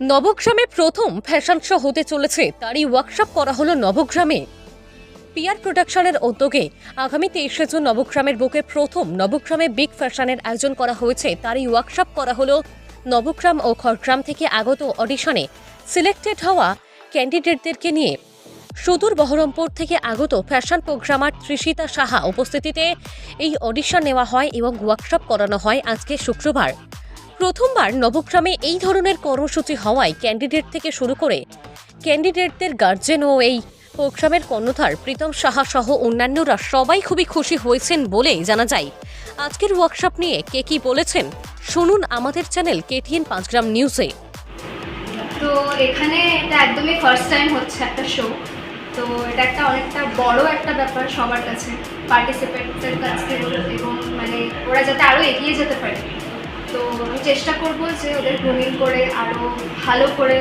নবগ্রামে প্রথম fashion show হতে চলেছে। তারই ওয়ার্কশপ করা হলো নবগ্রামে। পিয়ার প্রোডাকশনের উদ্যোগে আগামী তেইশে জুন নবগ্রামের বুকে প্রথম নবগ্রামে বিগ ফ্যাশনের আয়োজন করা হয়েছে। তারই ওয়ার্কশপ করা হলো নবগ্রাম ও খড়গ্রাম থেকে আগত অডিশনে সিলেক্টেড হওয়া ক্যান্ডিডেটদেরকে নিয়ে সুদূর বহরমপুর থেকে আগত ফ্যাশন প্রোগ্রামার তৃষিতা সাহা উপস্থিতিতে এই অডিশন নেওয়া হয় এবং ওয়ার্কশপ করানো হয় আজকে শুক্রবার। প্রথমবার নবগ্রামে এই ধরনের কর্মসূচি হওয়ায় ক্যান্ডিডেট থেকে শুরু করে ক্যান্ডিডেটদের গার্জেন ও এই প্রোগ্রামের কর্ণধার প্রীতম সাহা সহ অন্যান্যরা সবাই খুবই খুশি হয়েছেন বলে জানা যায়। আজকের ওয়ার্কশপ নিয়ে কে কি বলেছেন শুনুন আমাদের চ্যানেল কেটিএন পাঁচগ্রাম নিউজে তো এখানে এটা একদমই ফার্স্ট টাইম হচ্ছে একটা শো তো এটা একটা অনেকটা বড় একটা ব্যাপার সবার কাছে পার্টিসিপেন্টদের কাছে এবং মানে ওরা যাতে আরও এগিয়ে যেতে পারে। তো আমি চেষ্টা করব যে ওদের গ্রুমিং করে আরও ভালো করে,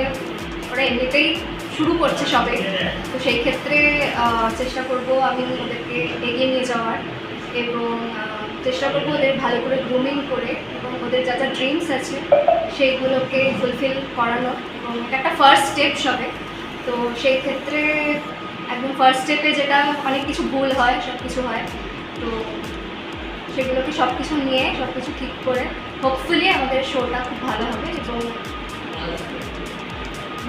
ওরা এমনিতেই শুরু করছে সবে। তো সেই ক্ষেত্রে চেষ্টা করব আমি ওদেরকে এগিয়ে নিয়ে যাওয়ার এবং চেষ্টা করব ওদের ভালো করে গ্রুমিং করে এবং ওদের যা যা ড্রিমস আছে সেইগুলোকে ফুলফিল করানো এবং এটা একটা ফার্স্ট স্টেপ সবে। তো সেই ক্ষেত্রে একদম ফার্স্ট স্টেপে যেটা অনেক কিছু ভুল হয় সব কিছু হয়, তো সেগুলোকে সব কিছু নিয়ে সব কিছু ঠিক করে হোপফুলি আমাদের শোটা খুব ভালো হবে এবং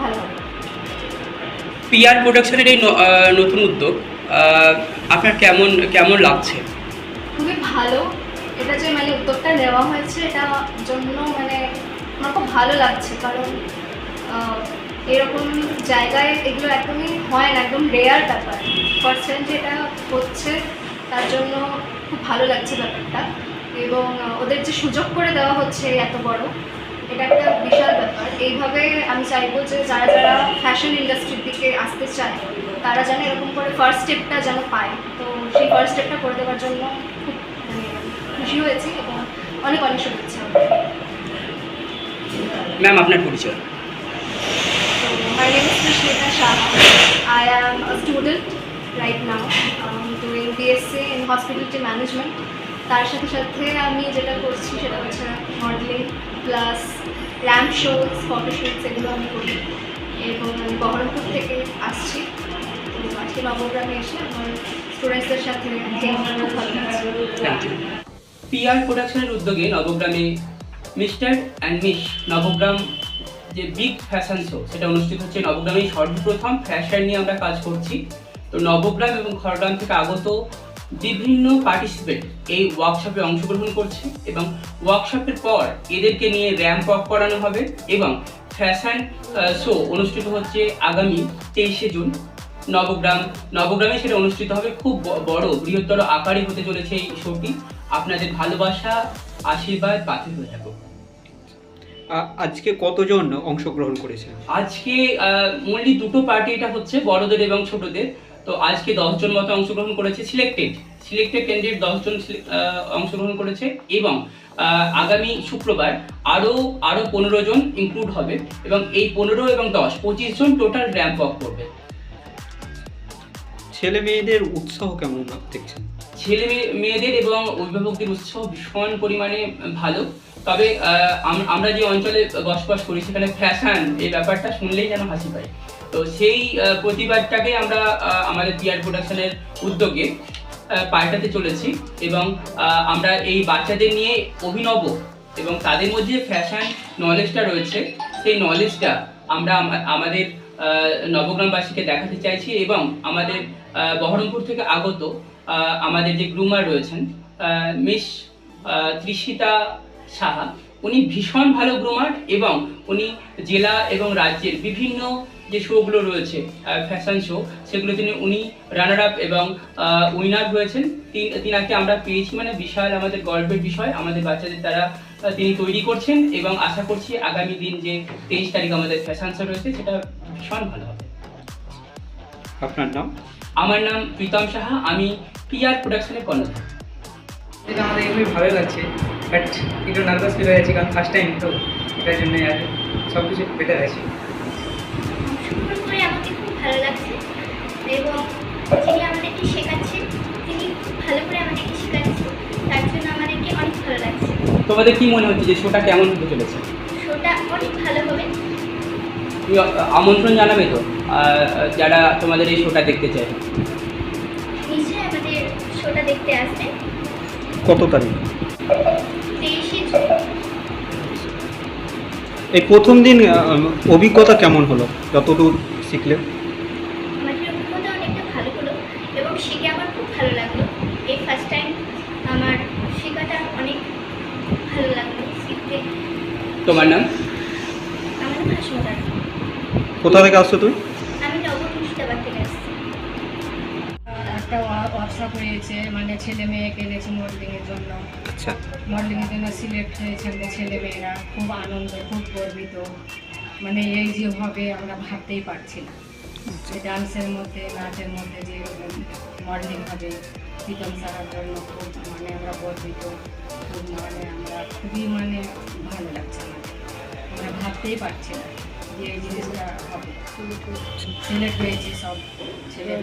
ভালো হবে। পিআর প্রোডাকশনের এই নতুন উদ্যোগ আপনার কেমন কেমন লাগছে? খুবই ভালো। এটা যে মানে উদ্যোগটা নেওয়া হয়েছে এটা জন্য মানে আমার খুব ভালো লাগছে কারণ এরকম জায়গায় এগুলো একদমই হয় না একদম রেয়ার ব্যাপার। পার্সেন্ট যেটা হচ্ছে তার জন্য খুব ভালো লাগছে ব্যাপারটা। এবং ওদের যে সুযোগ করে দেওয়া হচ্ছে এত বড় এটা একটা বিশাল ব্যাপার। এইভাবে আমি চাইব যে যারা যারা ফ্যাশন ইন্ডাস্ট্রির দিকে আসতে চায় তারা যেন এরকম করে ফার্স্ট স্টেপটা যেন পায়। তো সেই ফার্স্ট স্টেপটা করে দেওয়ার জন্য খুব মানে খুশি হয়েছি এবং অনেক অনেক শুভেচ্ছা। ম্যাম আপনার পরিচয়? My name is Krishna Shah. I am a student right now. Doing BSc in Hospitality Management. তার সাথে সাথে আমি যেটা করছি সেটা হচ্ছে modelling plus ramp shows photo shoots এগুলো আমি করি। এবং আমি বহরমপুর থেকে আসছি। তো আজকে নবগ্রামে এসে আমার স্টুডেন্টসদের সাথে পিআর প্রোডাকশনের উদ্যোগে নবগ্রামে মিস্টার অ্যান্ড মিস নবগ্রাম যে বিগ ফ্যাশন শো সেটা অনুষ্ঠিত হচ্ছে। নবগ্রামে সর্বপ্রথম ফ্যাশন নিয়ে আমরা কাজ করছি। তো নবগ্রাম এবং খড়গ্রাম থেকে আগত বিভিন্ন পার্টিসিপেন্ট এই ওয়ার্কশপে অংশগ্রহণ করছে এবং ওয়ার্কশপের পর এদেরকে নিয়ে র্যাম্প ওয়াক করানো হবে এবং ফ্যাশন শো অনুষ্ঠিত হচ্ছে আগামী তেইশে জুন। নবগ্রাম নবগ্রামে সেটা অনুষ্ঠিত হবে। খুব বড় বৃহত্তর আকারে হতে চলেছে এই শোটি আপনাদের ভালোবাসা আশীর্বাদ পাথর হয়ে থাকুক। আজকে কতজন অংশগ্রহণ করেছে আজকে মনলি দুটো পার্টি এটা হচ্ছে বড়দের এবং ছোটদের। তো আজকে দশজন মতো অংশগ্রহণ করেছে সিলেক্টেড সিলেক্টেড ক্যান্ডিডেট দশজন অংশগ্রহণ করেছে এবং আগামী শুক্রবার আরও আরও পনেরো জন ইনক্লুড হবে এবং এই পনেরো এবং দশ পঁচিশ জন টোটাল র্যাম্প ওয়াক করবে। ছেলে মেয়েদের উৎসাহ কেমন দেখছেন? ছেলে মেয়ে- মেয়েদের এবং অভিভাবকদের উৎসাহ ভীষণ পরিমাণে ভালো। তবে আমরা যে অঞ্চলে বসবাস করি সেখানে ফ্যাশন এই ব্যাপারটা শুনলেই যেন হাসি পায়। তো সেই প্রতিবাদটাকে আমরা আমাদের পিয়ার প্রোডাকশনের উদ্যোগে পাল্টাতে চলেছি এবং আমরা এই বাচ্চাদের নিয়ে অভিনব এবং তাদের মধ্যে ফ্যাশন নলেজটা রয়েছে, সেই নলেজটা আমরা আমাদের নবগ্রামবাসীকে দেখাতে চাইছি এবং আমাদের বহরমপুর থেকে আগত আমাদের যে গ্রুমার রয়েছেন মিস তৃষিতা সাহা। উনি ভীষণ ভালো গ্রুমার এবং উনি জেলা এবং রাজ্যের বিভিন্ন যে শোগুলো রয়েছে ফ্যাশন শো সেগুলো তিনি উনি রানার আপ এবং উইনার হয়েছেন। তিন- তিনাকে আমরা পেয়েছি মানে বিশাল আমাদের গর্বের বিষয় আমাদের বাচ্চাদের তারা তিনি তৈরি করছেন এবং আশা করছি আগামী দিন যে তেইশ তারিখ আমাদের ফ্যাশন শো রয়েছে সেটা ভীষণ ভালো হবে। আপনার নাম? আমার নাম প্রীতম সাহা আমি পিআর প্রোডাকশনের কর্ণধার। এটা আমাদের খুবই ভালো লাগছে। বাট একটু নার্ভাস ফিল হয়ে যাচ্ছে কারণ ফার্স্ট টাইম তো এটার জন্য আর সব কিছু বেটার আছে। অংশগ্রহণ করে আমাকে খুব ভালো লাগছে এবং যিনি আমাদেরকে শেখাচ্ছেন তিনি ভালো করে আমাদেরকে শেখাচ্ছেন তার জন্য আমাদেরকে অনেক ভালো লাগছে। তোমাদের কি মনে হচ্ছে যে শোটা কেমন হতে চলেছে? শোটা অনেক ভালো হবে। আমন্ত্রণ জানাবে তো যারা তোমাদের এই শোটা দেখতে চায়? নিশ্চয়ই আমাদের শোটা দেখতে আসবে। কত তারিখ? এই প্রথম দিন অভিজ্ঞতা কেমন হলো? যতদূর শিখলে? অভিজ্ঞতা অনেকটা ভালো হলো এবং শিখে আমার খুব ভালো লাগল। এই ফার্স্ট টাইম আমার শেখাটা অনেক ভালো লাগল শিখতে। তোমার নাম? আমার নাম কোথা থেকে আসছো তুমি? আমি নগর মুর্শিদাবাদ থেকে আসছি। একটা ওয়ার্কশপ হয়েছে মানে ছেলে মেয়েকে এনেছে মডেলিংয়ের জন্য। আচ্ছা। মডেলিংয়ের জন্য সিলেক্ট হয়েছে আমাদের ছেলে মেয়েরা খুব আনন্দ খুব গর্বিত। মানে এই যে হবে আমরা ভাবতেই পারছি না। যে ডান্সের মধ্যে নাচের মধ্যে যে মডেলিং হবে প্রীতম সারার জন্য খুব মানে আমরা গর্বিত। খুব মানে আমরা খুবই মানে ভালো লাগছে আমাদের। আমরা ভাবতেই পারছি না যে এই জিনিসটা হবে। সিলেক্ট হয়েছে সব ছেলে।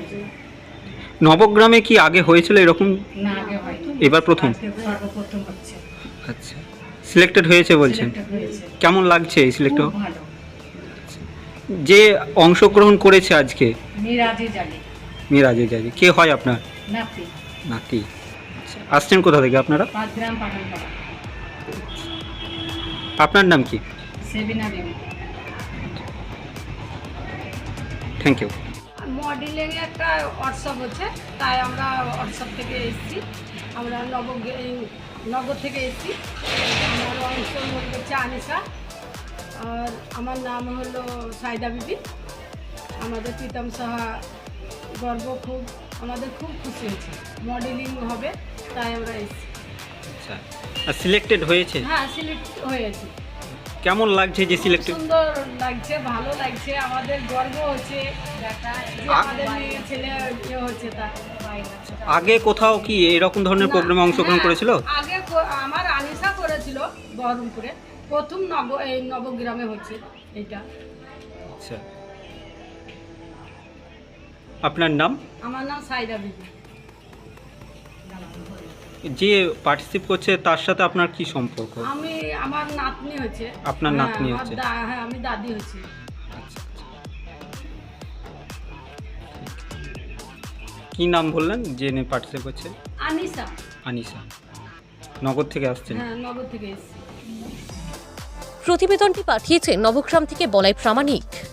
নবগ্রামে কি আগে হয়েছিল এরকম? না আগে হয়নি। এবার প্রথম? সর্বপ্রথম হচ্ছে। আচ্ছা। সিলেক্টেড হয়েছে বলছেন? Selected হয়েছে। কেমন লাগছে এই সিলেক্ট খুব ভালো। যে অংশগ্রহণ করেছে আজকে? মিরাজে জানি মিরাজে যাবে কে হয় আপনার? নাতি। নাতি। আচ্ছা, আসছেন কোথা থেকে আপনারা? পাঁচ গ্রাম পাঠান আপনার নাম কি? সেবিনা থ্যাংক ইউ মডেলিং একটা হোয়াটসঅ্যাপ হচ্ছে তাই আমরা হোয়াটসঅ্যাপ থেকে এসেছি। আমরা নব নগর থেকে এসেছি। আমার অংশগ্রহণ করছে আনিসা আর আমার নাম হলো সাইদা বিবি। আমাদের প্রীতম সাহা গর্ব খুব আমাদের খুব খুশি হয়েছে। মডেলিং হবে তাই আমরা এসেছি। আচ্ছা সিলেক্টেড হয়েছে? হ্যাঁ সিলেক্ট হয়েছে। কেমন লাগছে যে খুব সিলেক্টেড সুন্দর লাগছে ভালো লাগছে আমাদের গর্ব হচ্ছে। আমাদের মেয়ে ছেলে ইয়ে হচ্ছে তা আগে কোথাও কি এরকম ধরনের প্রোগ্রামে অংশগ্রহণ হ্যাঁ, করেছিল? আগে আমার আনিসা করেছিল বহরমপুরে। প্রথম নব এই নবগ্রামে হচ্ছে এটা। আচ্ছা। আপনার নাম? আমার নাম সাইদা বিবি। যে পার্টিসিপেট করছে তার সাথে আপনার কি সম্পর্ক? আমি আমার নাতনি হচ্ছে আপনার হ্যাঁ, নাতনি হচ্ছে। হ্যাঁ আমি দাদি হচ্ছে কি নাম বললেন যে পার্টিসিপেট করছে? আনিসা। আনিসা। নগর থেকে আসছেন? হ্যাঁ নগর থেকে এসেছি। প্রতিবেদনটি পাঠিয়েছে নবগ্রাম থেকে বলাই প্রামাণিক।